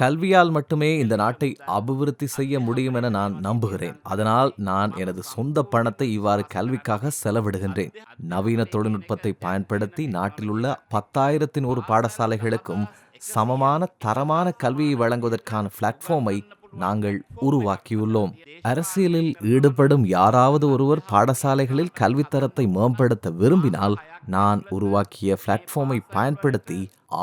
கல்வியால் மட்டுமே இந்த நாட்டை அபிவிருத்தி செய்ய முடியும் என நான் நம்புகிறேன். அதனால் நான் எனது சொந்த பணத்தை இவ்வாறு கல்விக்காக செலவிடுகின்றேன். நவீன தொழில்நுட்பத்தை பயன்படுத்தி நாட்டில் உள்ள பத்தாயிரத்தின் ஒரு பாடசாலைகளுக்கும் சமமான தரமான கல்வியை வழங்குவதற்கான பிளாட்ஃபார்மை நாங்கள் உருவாக்கியுள்ளோம். அரசியலில் ஈடுபடும் யாராவது ஒருவர் பாடசாலைகளில் கல்வித்தரத்தை மேம்படுத்த விரும்பினால் நான் உருவாக்கிய பிளாட்ஃபார்மை பயன்படுத்தி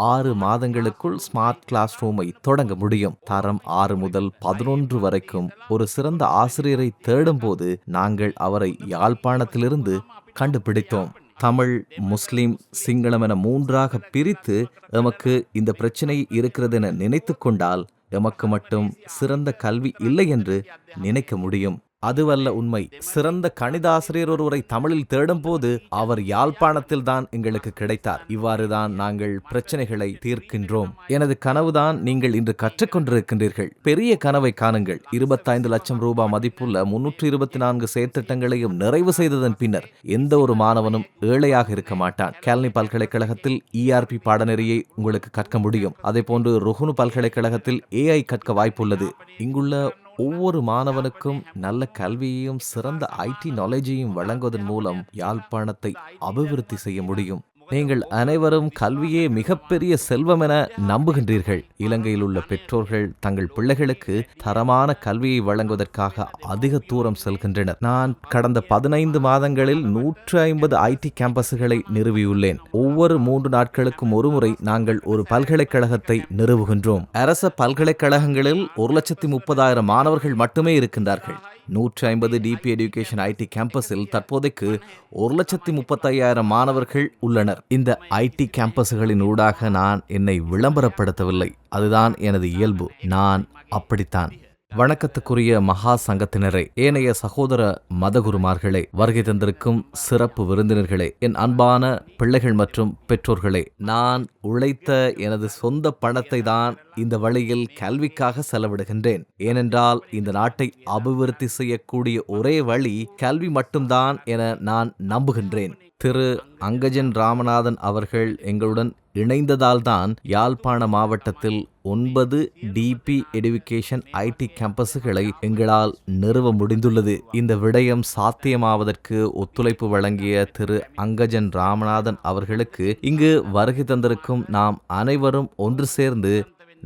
ஆறு மாதங்களுக்குள் ஸ்மார்ட் கிளாஸ் ரூமை தொடங்க முடியும். தரம் ஆறு முதல் பதினொன்று வரைக்கும் ஒரு சிறந்த ஆசிரியரை தேடும்போது நாங்கள் அவரை யாழ்ப்பாணத்திலிருந்து கண்டுபிடித்தோம். தமிழ் முஸ்லிம் சிங்களம் என மூன்றாக பிரித்து எமக்கு இந்த பிரச்சனை இருக்கிறது என நினைத்து கொண்டால் எமக்கு மட்டும் சிறந்த கல்வி இல்லை என்று நினைக்க முடியும். அதுவல்ல உண்மை. சிறந்த கணிதாசிரியர் ஒருவரை தமிழில் தேடும்போது அவர் யாழ்ப்பாணத்தில் தான் எங்களுக்கு கிடைத்தார். இவ்வாறுதான் நாங்கள் பிரச்சனைகளை தீர்க்கின்றோம். எனது கனவுதான் நீங்கள் இன்று கற்றுக்கொண்டிருக்கின்றீர்கள். பெரிய கனவை காணுங்கள். இருபத்தைந்து லட்சம் ரூபாய் மதிப்புள்ள முன்னூற்று இருபத்தி நான்கு செயற்திட்டங்களையும் நிறைவு செய்ததன் பின்னர் எந்த ஒரு மாணவனும் ஏழையாக இருக்க மாட்டான். கேல்னி பல்கலைக்கழகத்தில் இஆர்பி பாடநெறியை உங்களுக்கு கற்க முடியும். அதே போன்று ருகுனு பல்கலைக்கழகத்தில் ஏஐ கற்க வாய்ப்புள்ளது. இங்குள்ள ஒவ்வொரு மாணவனுக்கும் நல்ல கல்வியையும் சிறந்த ஐடி நாலேஜையும் வழங்குவதன் மூலம் யாழ்ப்பாணத்தை அபிவிருத்தி செய்ய முடியும். நீங்கள் அனைவரும் கல்வியே மிகப்பெரிய செல்வம் என நம்புகின்றீர்கள். இலங்கையில் உள்ள பெற்றோர்கள் தங்கள் பிள்ளைகளுக்கு தரமான கல்வியை வழங்குவதற்காக அதிக தூரம் செல்கின்றனர். நான் கடந்த பதினைந்து மாதங்களில் நூற்று ஐம்பது ஐடி கேம்பஸுகளை நிறுவியுள்ளேன். ஒவ்வொரு மூன்று நாட்களுக்கும் ஒருமுறை நாங்கள் ஒரு பல்கலைக்கழகத்தை நிறுவுகின்றோம். அரச பல்கலைக்கழகங்களில் ஒரு லட்சத்தி முப்பதாயிரம் மாணவர்கள் மட்டுமே இருக்கின்றார்கள். நூற்றி ஐம்பது டிபி எஜுகேஷன் ஐடி கேம்பஸில் தற்போதைக்கு ஒரு லட்சத்தி முப்பத்தையாயிரம் மாணவர்கள் உள்ளனர். இந்த ஐடி கேம்பஸ்களின் ஊடாக நான் என்னை விளம்பரப்படுத்தவில்லை. அதுதான் எனது இயல்பு. நான் அப்படித்தான். வணக்கத்துக்குரிய மகா சங்கத்தினரே ஏனைய சகோதர மதகுருமார்களே வருகை தந்திருக்கும் சிறப்பு விருந்தினர்களே என் அன்பான பிள்ளைகள் மற்றும் பெற்றோர்களே நான் உழைத்த எனது சொந்த பணத்தை தான் இந்த வழியில் கல்விக்காக செலவிடுகின்றேன். ஏனென்றால் இந்த நாட்டை அபிவிருத்தி செய்யக்கூடிய ஒரே வழி கல்வி மட்டும்தான் என நான் நம்புகின்றேன். திரு. அங்கஜன் ராமநாதன் அவர்கள் எங்களுடன் இணைந்ததால்தான் யாழ்ப்பாண மாவட்டத்தில் ஒன்பது டிபி எடுவிகேஷன் ஐடி கேம்பஸுகளை எங்களால் நிறுவ முடிந்துள்ளது. இந்த விடயம் சாத்தியமாவதற்கு ஒத்துழைப்பு வழங்கிய திரு அங்கஜன் ராமநாதன் அவர்களுக்கு இங்கு வருகை தந்திருக்கும் நாம் அனைவரும் ஒன்று சேர்ந்து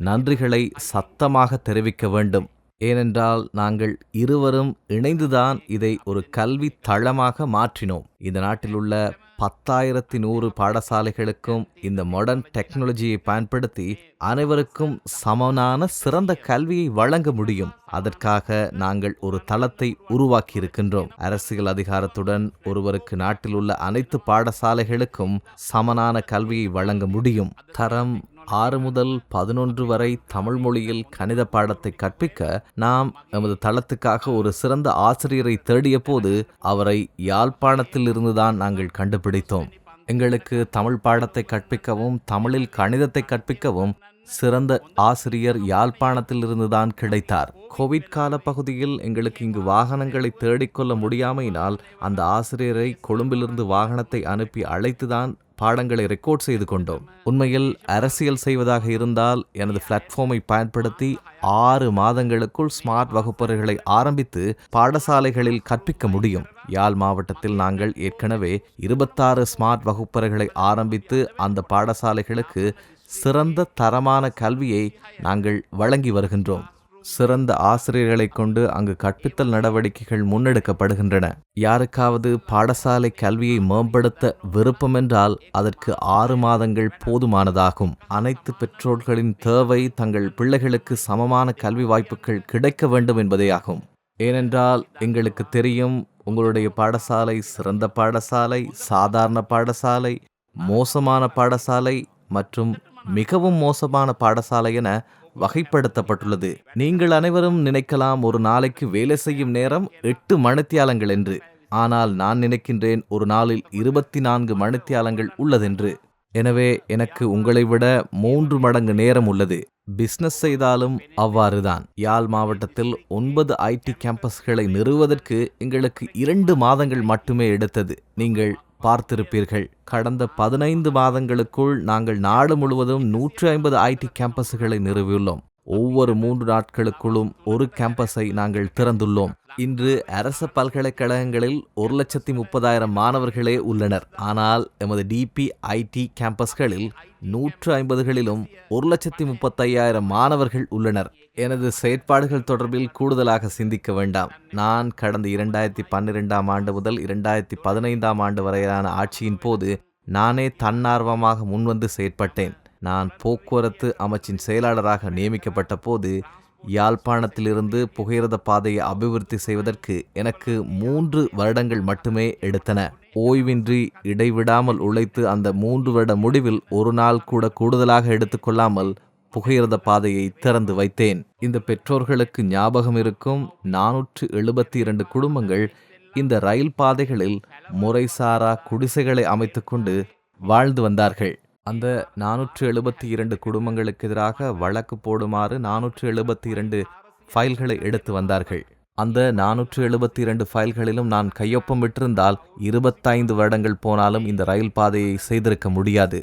நன்றிகளை சத்தமாக தெரிவிக்க வேண்டும். ஏனென்றால் நாங்கள் இருவரும் இணைந்துதான் இதை ஒரு கல்வி தளமாக மாற்றினோம். இந்த நாட்டில் உள்ள பத்தாயிரத்தி நூறு பாடசாலைகளுக்கும் இந்த மாடர்ன் டெக்னாலஜியை பயன்படுத்தி அனைவருக்கும் சமனான சிறந்த கல்வியை வழங்க முடியும். அதற்காக நாங்கள் ஒரு தளத்தை உருவாக்கி இருக்கின்றோம் அரசியல் அதிகாரத்துடன் ஒருவருக்கு நாட்டில் உள்ள அனைத்து பாடசாலைகளுக்கும் சமனான கல்வியை வழங்க முடியும். தரம் ஆறு முதல் பதினொன்று வரை தமிழ் மொழியில் கணித பாடத்தை கற்பிக்க நாம் எமது தளத்துக்காக ஒரு சிறந்த ஆசிரியரை தேடிய போது அவரை யாழ்ப்பாணத்தில் இருந்துதான் நாங்கள் கண்டுபிடித்தோம். எங்களுக்கு தமிழ் பாடத்தை கற்பிக்கவும் தமிழில் கணிதத்தை கற்பிக்கவும் சிறந்த ஆசிரியர் யாழ்ப்பாணத்தில் இருந்துதான் கிடைத்தார். கோவிட் கால பகுதியில் எங்களுக்கு இங்கு வாகனங்களை தேடிக்கொள்ள முடியாமையினால் அந்த ஆசிரியரை கொழும்பிலிருந்து வாகனத்தை அனுப்பி அழைத்துதான் பாடங்களை ரெக்கார்ட் செய்து கொண்டோம். உண்மையில் அரசியல் செய்வதாக இருந்தால் எனது பிளாட்ஃபார்மை பயன்படுத்தி ஆறு மாதங்களுக்குள் ஸ்மார்ட் வகுப்பறைகளை ஆரம்பித்து பாடசாலைகளில் கற்பிக்க முடியும். யாழ் மாவட்டத்தில் நாங்கள் ஏற்கனவே இருபத்தாறு ஸ்மார்ட் வகுப்பறைகளை ஆரம்பித்து அந்த பாடசாலைகளுக்கு சிறந்த தரமான கல்வியை நாங்கள் வழங்கி வருகின்றோம். சிறந்த ஆசிரியர்களைக் கொண்டு அங்கு கற்பித்தல் நடவடிக்கைகள் முன்னெடுக்கப்படுகின்றன. யாருக்காவது பாடசாலை கல்வியை மேம்படுத்த விருப்பமென்றால் அதற்கு ஆறு மாதங்கள் போதுமானதாகும். அனைத்து பெற்றோர்களின் தேவை தங்கள் பிள்ளைகளுக்கு சமமான கல்வி வாய்ப்புகள் கிடைக்க வேண்டும் என்பதேயாகும் ஏனென்றால் எங்களுக்கு தெரியும் உங்களுடைய பாடசாலை சிறந்த பாடசாலை சாதாரண பாடசாலை மோசமான பாடசாலை மற்றும் மிகவும் மோசமான பாடசாலை என வகைப்படுத்தப்பட்டுள்ளது. நீங்கள் அனைவரும் நினைக்கலாம் ஒரு நாளைக்கு வேலை செய்யும் நேரம் எட்டு மணித்தியாலங்கள் என்று. ஆனால் நான் நினைக்கின்றேன் ஒரு நாளில் இருபத்தி நான்கு மணித்தியாலங்கள் உள்ளதென்று. எனவே எனக்கு உங்களை விட மூன்று மடங்கு நேரம் உள்ளது. பிசினஸ் செய்தாலும் அவ்வாறுதான். யாழ் மாவட்டத்தில் ஒன்பது ஐடி கேம்பஸ்களை நிறுவுவதற்கு எங்களுக்கு இரண்டு மாதங்கள் மட்டுமே எடுத்தது. நீங்கள் பார்த்திருப்பீர்கள். கடந்த பதினைந்து மாதங்களுக்குள் நாங்கள் நாடு முழுவதும் நூற்று ஐம்பது ஐடி கேம்பஸுகளை நிறுவியுள்ளோம். ஒவ்வொரு மூன்று நாட்களுக்குள்ளும் ஒரு கேம்பஸை நாங்கள் திறந்துள்ளோம். இன்று அரச பல்கலைக்கழகங்களில் ஒரு லட்சத்தி முப்பதாயிரம் மாணவர்களே உள்ளனர். ஆனால் எமது டிபி ஐடி கேம்பஸ்களில் நூற்று ஐம்பதுகளிலும் ஒரு லட்சத்தி முப்பத்தையாயிரம் மாணவர்கள் உள்ளனர். எனது செயற்பாடுகள் தொடர்பில் கூடுதலாக சிந்திக்க வேண்டாம். நான் கடந்த இரண்டாயிரத்தி பன்னிரெண்டாம் ஆண்டு முதல் இரண்டாயிரத்தி பதினைந்தாம் ஆண்டு வரையிலான ஆட்சியின் போது நானே தன்னார்வமாக முன்வந்து செயற்பட்டேன். நான் போக்குவரத்து அமைச்சின் செயலாளராக நியமிக்கப்பட்ட போது யாழ்ப்பாணத்திலிருந்து புகையிரத பாதையை அபிவிருத்தி செய்வதற்கு எனக்கு மூன்று வருடங்கள் மட்டுமே எடுத்தன. ஓய்வின்றி இடைவிடாமல் உழைத்து அந்த மூன்று வருட முடிவில் ஒரு நாள் கூட கூடுதலாக எடுத்துக்கொள்ளாமல் புகையிரத பாதையை திறந்து வைத்தேன். இந்த பெற்றோர்களுக்கு ஞாபகம் இருக்கும் நானூற்று எழுபத்தி இரண்டு குடும்பங்கள் இந்த ரயில் பாதைகளில் முறைசாரா குடிசைகளை அமைத்துக்கொண்டு வாழ்ந்து வந்தார்கள். அந்த நானூற்று எழுபத்தி இரண்டு குடும்பங்களுக்கு எதிராக வழக்கு போடுமாறு நானூற்று எழுபத்தி இரண்டு ஃபைல்களை எடுத்து வந்தார்கள். அந்த நானூற்று எழுபத்தி இரண்டு ஃபைல்களிலும் நான் கையொப்பம் விட்டிருந்தால் இருபத்தைந்து வருடங்கள் போனாலும் இந்த ரயில் பாதையை செய்திருக்க முடியாது.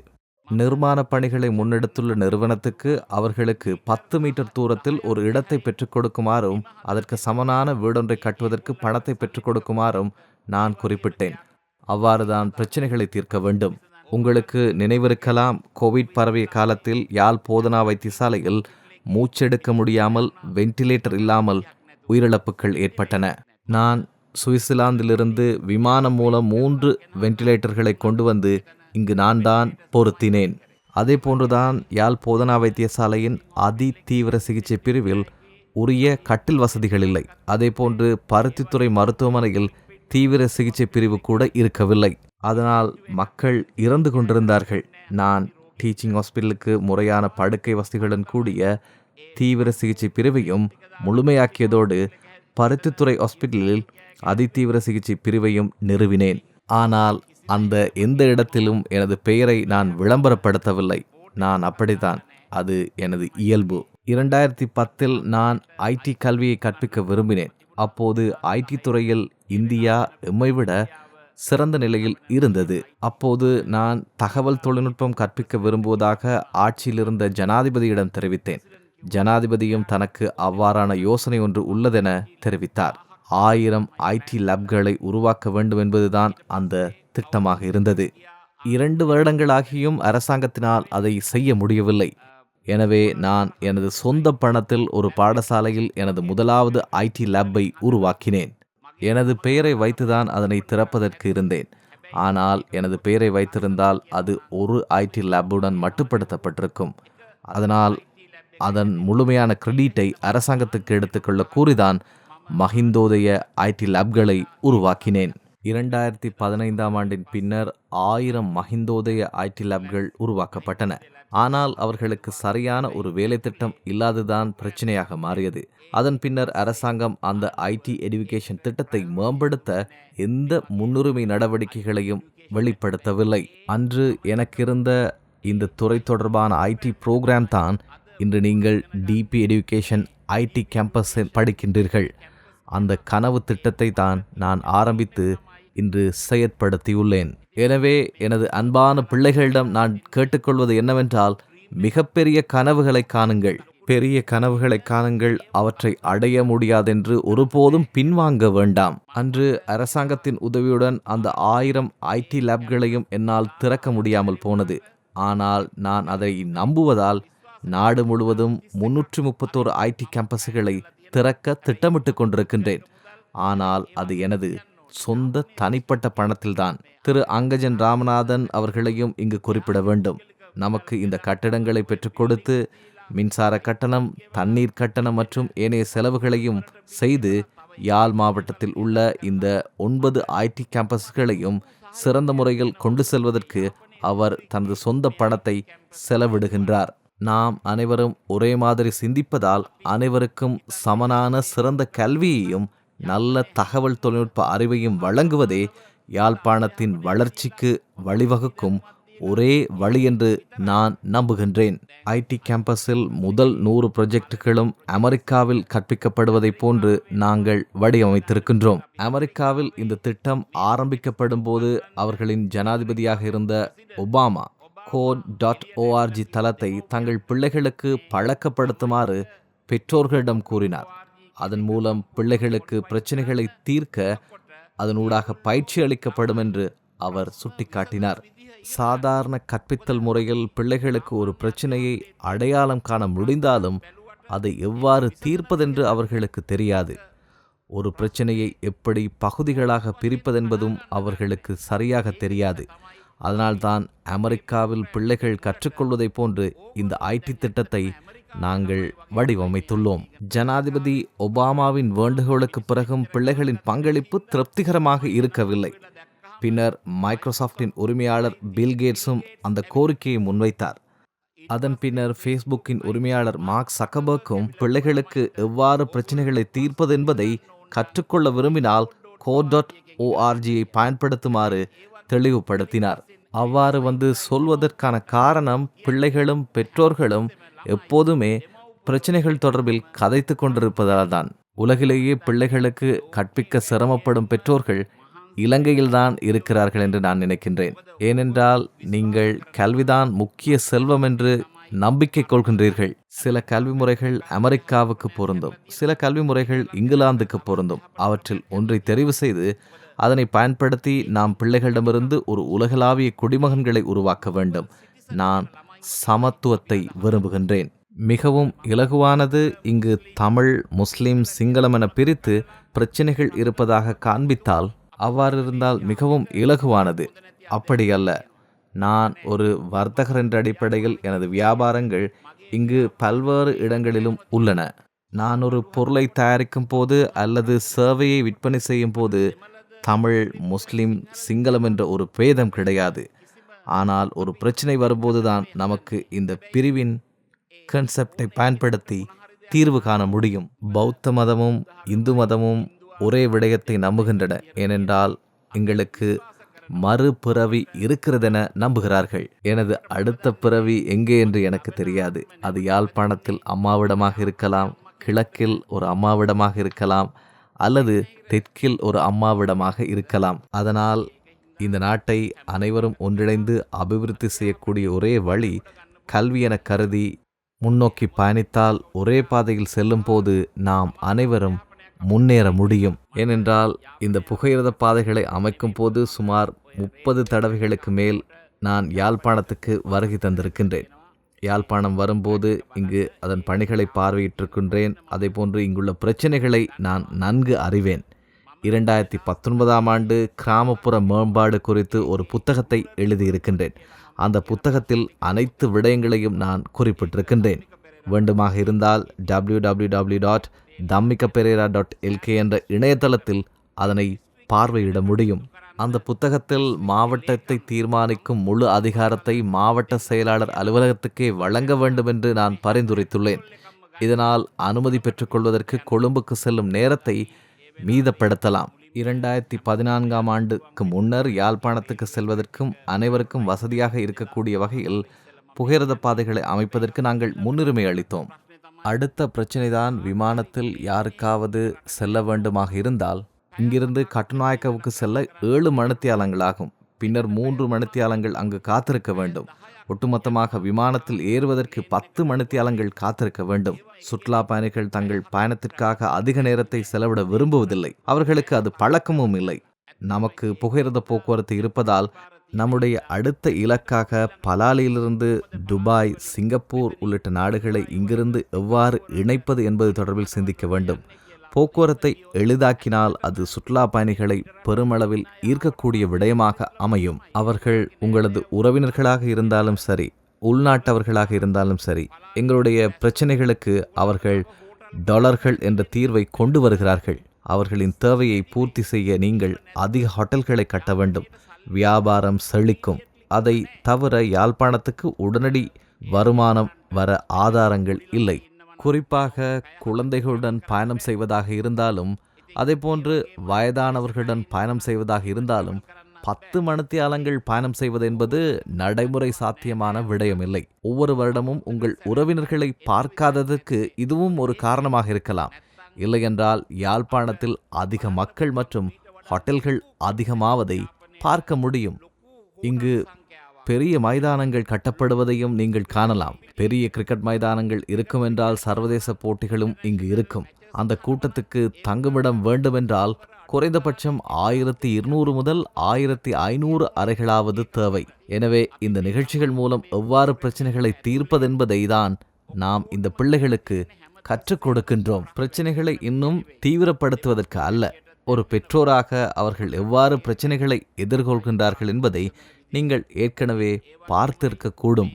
நிர்மாண பணிகளை முன்னெடுத்துள்ள நிறுவனத்துக்கு அவர்களுக்கு பத்து மீட்டர் தூரத்தில் ஒரு இடத்தை பெற்றுக் கொடுக்குமாறும் அதற்கு சமனான வீடொன்றை கட்டுவதற்கு பணத்தை பெற்றுக் கொடுக்குமாறும் நான் குறிப்பிட்டேன். அவ்வாறுதான் பிரச்சனைகளை தீர்க்க வேண்டும். உங்களுக்கு நினைவிருக்கலாம் கோவிட் பரவிய காலத்தில் யாழ் போதனா வைத்தியசாலையில் மூச்செடுக்க முடியாமல் வென்டிலேட்டர் இல்லாமல் உயிரிழப்புகள் ஏற்பட்டன. நான் சுவிட்சர்லாந்திலிருந்து விமானம் மூலம் மூன்று வென்டிலேட்டர்களை கொண்டு வந்து இங்கு நான் தான் பொருத்தினேன். அதே போன்றுதான் யாழ் போதனா வைத்தியசாலையின் அதி தீவிர சிகிச்சை பிரிவில் உரிய கட்டில் வசதிகள் இல்லை. அதே போன்று பருத்தித்துறை மருத்துவமனையில் தீவிர சிகிச்சை பிரிவு கூட இருக்கவில்லை. அதனால் மக்கள் இறந்து கொண்டிருந்தார்கள். நான் டீச்சிங் ஹாஸ்பிட்டலுக்கு முறையான படுக்கை வசதிகளுடன் கூடிய தீவிர சிகிச்சை பிரிவையும் முழுமையாக்கியதோடு பருத்தித்துறை ஹாஸ்பிட்டலில் அதிதீவிர சிகிச்சை பிரிவையும் நிறுவினேன். ஆனால் அந்த எந்த இடத்திலும் எனது பெயரை நான் விளம்பரப்படுத்தவில்லை. நான் அப்படித்தான். அது எனது இயல்பு. இரண்டாயிரத்தி பத்தில் நான் ஐடி கல்வியை கற்பிக்க விரும்பினேன். அப்போது ஐடி துறையில் இந்தியா எம்மை விட சிறந்த நிலையில் இருந்தது. அப்போது நான் தகவல் தொழில்நுட்பம் கற்பிக்க விரும்புவதாக ஆட்சியிலிருந்த ஜனாதிபதியிடம் தெரிவித்தேன். ஜனாதிபதியும் தனக்கு அவ்வாறான யோசனை ஒன்று உள்ளதென தெரிவித்தார். ஆயிரம் ஐடி லேப்களை உருவாக்க வேண்டும் என்பதுதான் அந்த திட்டமாக இருந்தது. இரண்டு வருடங்களாகியும் அரசாங்கத்தினால் அதை செய்ய முடியவில்லை. எனவே நான் எனது சொந்த பணத்தில் ஒரு பாடசாலையில் எனது முதலாவது ஐடி லேப்பை உருவாக்கினேன். எனது பெயரை வைத்துதான் அதனை திறப்பதற்கு இருந்தேன். ஆனால் எனது பெயரை வைத்திருந்தால் அது ஒரு ஐடி லேபுடன் மட்டுப்படுத்தப்பட்டிருக்கும். அதனால் அதன் முழுமையான கிரெடிட்டை அரசாங்கத்துக்கு எடுத்துக்கொள்ள கூறிதான் மஹிந்தோதய ஐடி லேப்களை உருவாக்கினேன். இரண்டாயிரத்தி பதினைந்தாம் ஆண்டின் பின்னர் ஆயிரம் மஹிந்தோதய ஐடி லேப்கள் உருவாக்கப்பட்டன. ஆனால் அவர்களுக்கு சரியான ஒரு வேலை திட்டம் இல்லாததான் பிரச்சனையாக மாறியது. அதன் பின்னர் அரசாங்கம் அந்த ஐடி எடுகேஷன் திட்டத்தை மேம்படுத்த எந்த முன்னுரிமை நடவடிக்கைகளையும் வெளிப்படுத்தவில்லை. அன்று எனக்கிருந்த இந்த துறை தொடர்பான ஐடி ப்ரோக்ராம் தான் இன்று நீங்கள் டிபி எடுகேஷன் ஐடி கேம்பஸில் படிக்கின்றீர்கள். அந்த கனவு திட்டத்தை தான் நான் ஆரம்பித்து இன்று செயற்படுத்தியுள்ளேன். எனவே எனது அன்பான பிள்ளைகளிடம் நான் கேட்டுக்கொள்வது என்னவென்றால் மிகப்பெரிய கனவுகளை காணுங்கள். பெரிய கனவுகளை காணுங்கள். அவற்றை அடைய முடியாதென்று ஒருபோதும் பின்வாங்க வேண்டாம். அன்று அரசாங்கத்தின் உதவியுடன் அந்த ஆயிரம் ஐடி லேப்களையும் என்னால் திறக்க முடியாமல் போனது. ஆனால் நான் அதை நம்புவதால் நாடு முழுவதும் முன்னூற்று முப்பத்தோரு ஐடி கேம்பஸுகளை திறக்க திட்டமிட்டு கொண்டிருக்கின்றேன். ஆனால் அது எனது சொந்த தனிப்பட்ட பணத்தில்தான். திரு அங்கஜன் ராமநாதன் அவர்களையும் இங்கு குறிப்பிட வேண்டும். நமக்கு இந்த கட்டிடங்களை பெற்றுக் கொடுத்து மின்சார கட்டணம் தண்ணீர் கட்டணம் மற்றும் ஏனைய செலவுகளையும் செய்து யாழ் மாவட்டத்தில் உள்ள இந்த ஒன்பது ஐடி கேம்பஸ்களையும் சிறந்த முறையில் கொண்டு செல்வதற்கு அவர் தனது சொந்த பணத்தை செலவிடுகின்றார். நாம் அனைவரும் ஒரே மாதிரி சிந்திப்பதால் அனைவருக்கும் சமனான சிறந்த கல்வியையும் நல்ல தகவல் தொழில்நுட்ப அறிவையும் வழங்குவதே யாழ்ப்பாணத்தின் வளர்ச்சிக்கு வழிவகுக்கும் ஒரே வழி என்று நான் நம்புகின்றேன். ஐடி கேம்பஸில் முதல் நூறு ப்ரொஜெக்டுகளும் அமெரிக்காவில் கற்பிக்கப்படுவதைப் போன்று நாங்கள் வடிவமைத்திருக்கின்றோம். அமெரிக்காவில் இந்த திட்டம் ஆரம்பிக்கப்படும் போது அவர்களின் ஜனாதிபதியாக இருந்த ஒபாமா கோட் டாட் ஓஆர்ஜி தளத்தை தங்கள் பிள்ளைகளுக்கு பழக்கப்படுத்துமாறு பெற்றோர்களிடம் கூறினார். அதன் மூலம் பிள்ளைகளுக்கு பிரச்சனைகளை தீர்க்க அதனூடாக பயிற்சி அளிக்கப்படும் என்று அவர் சுட்டிக்காட்டினார். சாதாரண கற்பித்தல் முறையில் பிள்ளைகளுக்கு ஒரு பிரச்சனையை அடையாளம் காண முடிந்தாலும் அதை எவ்வாறு தீர்ப்பதென்று அவர்களுக்கு தெரியாது. ஒரு பிரச்சனையை எப்படி பகுதிகளாக பிரிப்பதென்பதும் அவர்களுக்கு சரியாக தெரியாது. அதனால்தான் அமெரிக்காவில் பிள்ளைகள் கற்றுக்கொள்வதைப் போன்று இந்த ஐடி திட்டத்தை நாங்கள் வடிவமைத்துள்ளோம். ஜனாதிபதி ஒபாமாவின் வேண்டுகோளுக்கு பிறகும் பிள்ளைகளின் பங்களிப்பு திருப்திகரமாக இருக்கவில்லை. பின்னர் மைக்ரோசாஃப்டின் உரிமையாளர் பில் கேட்ஸும் அந்த கோரிக்கையை முன்வைத்தார். அதன் பின்னர் ஃபேஸ்புக்கின் உரிமையாளர் மார்க் சக்கபர்க்கும் பிள்ளைகளுக்கு எவ்வாறு பிரச்சனைகளை தீர்ப்பது என்பதை கற்றுக்கொள்ள விரும்பினால் கோ டாட் ஓஆர்ஜியை பயன்படுத்துமாறு தெளிவுபடுத்தினார். அவ்வாறு வந்து சொல்வதற்கான காரணம் பிள்ளைகளும் பெற்றோர்களும் எப்போதுமே பிரச்சனைகள் தொடர்பில் கதைத்து கொண்டிருப்பதால் தான் உலகிலேயே பிள்ளைகளுக்கு கற்பிக்க சிரமப்படும் பெற்றோர்கள் இலங்கையில்தான் இருக்கிறார்கள் என்று நான் நினைக்கின்றேன். ஏனென்றால் நீங்கள் கல்விதான் முக்கிய செல்வம் என்று நம்பிக்கை கொள்கின்றீர்கள். சில கல்வி முறைகள் அமெரிக்காவுக்கு பொருந்தும். சில கல்வி முறைகள் இங்கிலாந்துக்கு பொருந்தும். அவற்றில் ஒன்றை தெரிவு செய்து அதனை பயன்படுத்தி நாம் பிள்ளைகளிடமிருந்து ஒரு உலகளாவிய குடிமகன்களை உருவாக்க வேண்டும். நான் சமத்துவத்தை விரும்புகின்றேன். மிகவும் இலகுவானது இங்கு தமிழ் முஸ்லிம் சிங்களம் என பிரித்து பிரச்சனைகள் இருப்பதாக காண்பித்தால் அவ்வாறு இருந்தால் மிகவும் இலகுவானது. அப்படி அல்ல நான் ஒரு வர்த்தகர் என்ற அடிப்படையில் எனது வியாபாரங்கள் இங்கு பல்வேறு இடங்களிலும் உள்ளன. நான் ஒரு பொருளை தயாரிக்கும் போது அல்லது சேவையை விற்பனை செய்யும் போது தமிழ் முஸ்லிம் சிங்களம் என்ற ஒரு பேதம் கிடையாது. ஆனால் ஒரு பிரச்சனை வரும்போதுதான் நமக்கு இந்த பிரிவின் கன்செப்டை பயன்படுத்தி தீர்வு காண முடியும். பௌத்த மதமும் இந்து மதமும் ஒரே விடயத்தை நம்புகின்றன. ஏனென்றால் எங்களுக்கு மறுபிறவி இருக்கிறதென நம்புகிறார்கள். எனது அடுத்த பிறவி எங்கே என்று எனக்கு தெரியாது. அது யாழ்ப்பாணத்தில் அம்மாவிடமாக இருக்கலாம் கிழக்கில் ஒரு அம்மாவிடமாக இருக்கலாம் அல்லது தெற்கில் ஒரு அம்மாவிடமாக இருக்கலாம். அதனால் இந்த நாட்டை அனைவரும் ஒன்றிணைந்து அபிவிருத்தி செய்யக்கூடிய ஒரே வழி கல்வி என கருதி முன்னோக்கி பயணித்தால் ஒரே பாதையில் செல்லும் போது நாம் அனைவரும் முன்னேற முடியும். ஏனென்றால் இந்த புகையிரத பாதைகளை அமைக்கும் போது சுமார் முப்பது தடவைகளுக்கு மேல் நான் யாழ்ப்பாணத்துக்கு வருகை தந்திருக்கின்றேன். யாழ்ப்பாணம் வரும்போது இங்கு அதன் பணிகளை பார்வையிட்டிருக்கின்றேன். அதே போன்று இங்குள்ள பிரச்சனைகளை நான் நன்கு அறிவேன். இரண்டாயிரத்தி பத்தொன்பதாம் ஆண்டு கிராமப்புற மேம்பாடு குறித்து ஒரு புத்தகத்தை எழுதியிருக்கின்றேன். அந்த புத்தகத்தில் அனைத்து விடயங்களையும் நான் குறிப்பிட்டிருக்கின்றேன். வேண்டுமாக இருந்தால் W W W dot Dhammika Perera dot LK என்ற இணையதளத்தில் அதனை பார்வையிட முடியும். அந்த புத்தகத்தில் மாவட்டத்தை தீர்மானிக்கும் முழு அதிகாரத்தை மாவட்ட செயலாளர் அலுவலகத்துக்கே வழங்க வேண்டும் என்று நான் பரிந்துரைத்துள்ளேன். இதனால் அனுமதி பெற்றுக்கொள்வதற்கு கொழும்புக்கு செல்லும் நேரத்தை மீதப்படுத்தலாம். இரண்டாயிரத்தி பதினான்காம் ஆண்டுக்கு முன்னர் யாழ்ப்பாணத்துக்கு செல்வதற்கும் அனைவருக்கும் வசதியாக இருக்கக்கூடிய வகையில் புகையிரத பாதைகளை அமைப்பதற்கு நாங்கள் முன்னுரிமை அளித்தோம். அடுத்த பிரச்சனைதான் விமானத்தில் யாருக்காவது செல்ல வேண்டுமாக இருந்தால் இங்கிருந்து கட்டுநாயக்கவுக்கு செல்ல ஏழு மணித்தியாலங்களாகும் பின்னர் மூன்று மணித்தியாலங்கள் அங்கு காத்திருக்க வேண்டும். ஒட்டுமொத்தமாக விமானத்தில் ஏறுவதற்கு பத்து மணித்தியாலங்கள் காத்திருக்க வேண்டும். சுற்றுலா பயணிகள் தங்கள் பயணத்திற்காக அதிக நேரத்தை செலவிட விரும்புவதில்லை. அவர்களுக்கு அது பழக்கமும் இல்லை. நமக்கு புகையிரத போக்குவரத்து இருப்பதால் நம்முடைய அடுத்த இலக்காக பலாலியிலிருந்து துபாய் சிங்கப்பூர் உள்ளிட்ட நாடுகளை இங்கிருந்து எவ்வாறு இணைப்பது என்பது தொடர்பில் சிந்திக்க வேண்டும். போக்குவரத்தை எளிதாக்கினால் அது சுற்றுலா பயணிகளை பெருமளவில் ஈர்க்கக்கூடிய விடயமாக அமையும். அவர்கள் உங்களது உறவினர்களாக இருந்தாலும் சரி உள்நாட்டவர்களாக இருந்தாலும் சரி எங்களுடைய பிரச்சனைகளுக்கு அவர்கள் டாலர்கள் என்ற தீர்வை கொண்டு வருகிறார்கள். அவர்களின் தேவையை பூர்த்தி செய்ய நீங்கள் அதிக ஹோட்டல்களை கட்ட வேண்டும். வியாபாரம் செழிக்கும். அதை தவிர யாழ்ப்பாணத்துக்கு உடனடி வருமானம் வர ஆதாரங்கள் இல்லை. குறிப்பாக குழந்தைகளுடன் பயணம் செய்வதாக இருந்தாலும் அதேபோன்று வயதானவர்களுடன் பயணம் செய்வதாக இருந்தாலும் பத்து மணித்தியாலங்கள் பயணம் செய்வது என்பது நடைமுறை சாத்தியமான விடயமில்லை. ஒவ்வொரு வருடமும் உங்கள் உறவினர்களை பார்க்காததற்கு இதுவும் ஒரு காரணமாக இருக்கலாம். இல்லையென்றால் யாழ்ப்பாணத்தில் அதிக மக்கள் மற்றும் ஹோட்டல்கள் அதிகமாவதை பார்க்க முடியும். இங்கு பெரிய மைதானங்கள் கட்டப்படுவதையும் நீங்கள் காணலாம். பெரிய கிரிக்கெட் மைதானங்கள் இருக்கும் என்றால் சர்வதேச போட்டிகளும் இங்கு இருக்கும். அந்த கூட்டத்துக்கு தங்குமிடம் வேண்டுமென்றால் குறைந்தபட்சம் ஆயிரத்தி இருநூறு முதல் ஆயிரத்தி ஐநூறு அறைகளாவது தேவை. எனவே இந்த நிகழ்ச்சிகள் மூலம் எவ்வாறு பிரச்சனைகளை தீர்ப்பதென்பதை தான் நாம் இந்த பிள்ளைகளுக்கு கற்றுக் கொடுக்கின்றோம். பிரச்சனைகளை இன்னும் தீவிரப்படுத்துவதற்கு அல்ல. ஒரு பெற்றோராக அவர்கள் எவ்வாறு பிரச்சனைகளை எதிர்கொள்கின்றார்கள் என்பதை நீங்கள் ஏற்கனவே பார்த்திருக்கக்கூடும்.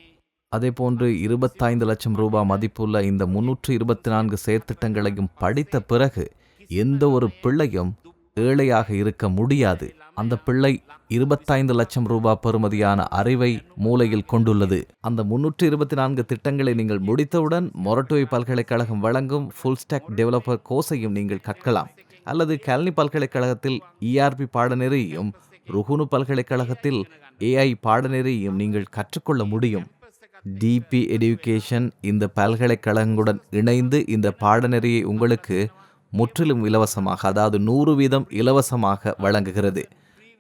அதே போன்று இருபத்தைந்து லட்சம் ரூபாய் மதிப்புள்ள இந்த முன்னூற்று இருபத்தி நான்கு செயற்திட்டங்களையும் படித்த பிறகு எந்த ஒரு பிள்ளையும் ஏழையாக இருக்க முடியாது. அந்த பிள்ளை இருபத்தைந்து லட்சம் ரூபாய் பெறுமதியான அறிவை மூலையில் கொண்டுள்ளது. அந்த முன்னூற்று இருபத்தி நான்கு திட்டங்களை நீங்கள் முடித்தவுடன் மொரட்டுவை பல்கலைக்கழகம் வழங்கும் ஃபுல் ஸ்டாக் டெவலப்பர் கோர்ஸையும் நீங்கள் கற்கலாம். அல்லது கல்னி பல்கலைக்கழகத்தில் இஆர்பி பாடநெறியையும் ருகுனு பல்கலைக்கழகத்தில் ஏஐ பாடநெறியையும் நீங்கள் கற்றுக்கொள்ள முடியும். டிபி எடுகேஷன் இந்த பல்கலைக்கழகங்களுடன் இணைந்து இந்த பாடநெறியை உங்களுக்கு முற்றிலும் இலவசமாக அதாவது நூறு வீதம் இலவசமாக வழங்குகிறது.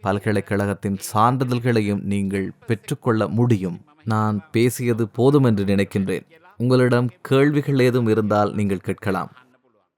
பல்கலைக்கழகத்தின் சான்றிதழ்களையும் நீங்கள் பெற்றுக்கொள்ள முடியும். நான் பேசியது போதும் என்று நினைக்கின்றேன். உங்களிடம் கேள்விகள் ஏதும் இருந்தால் நீங்கள் கேட்கலாம்.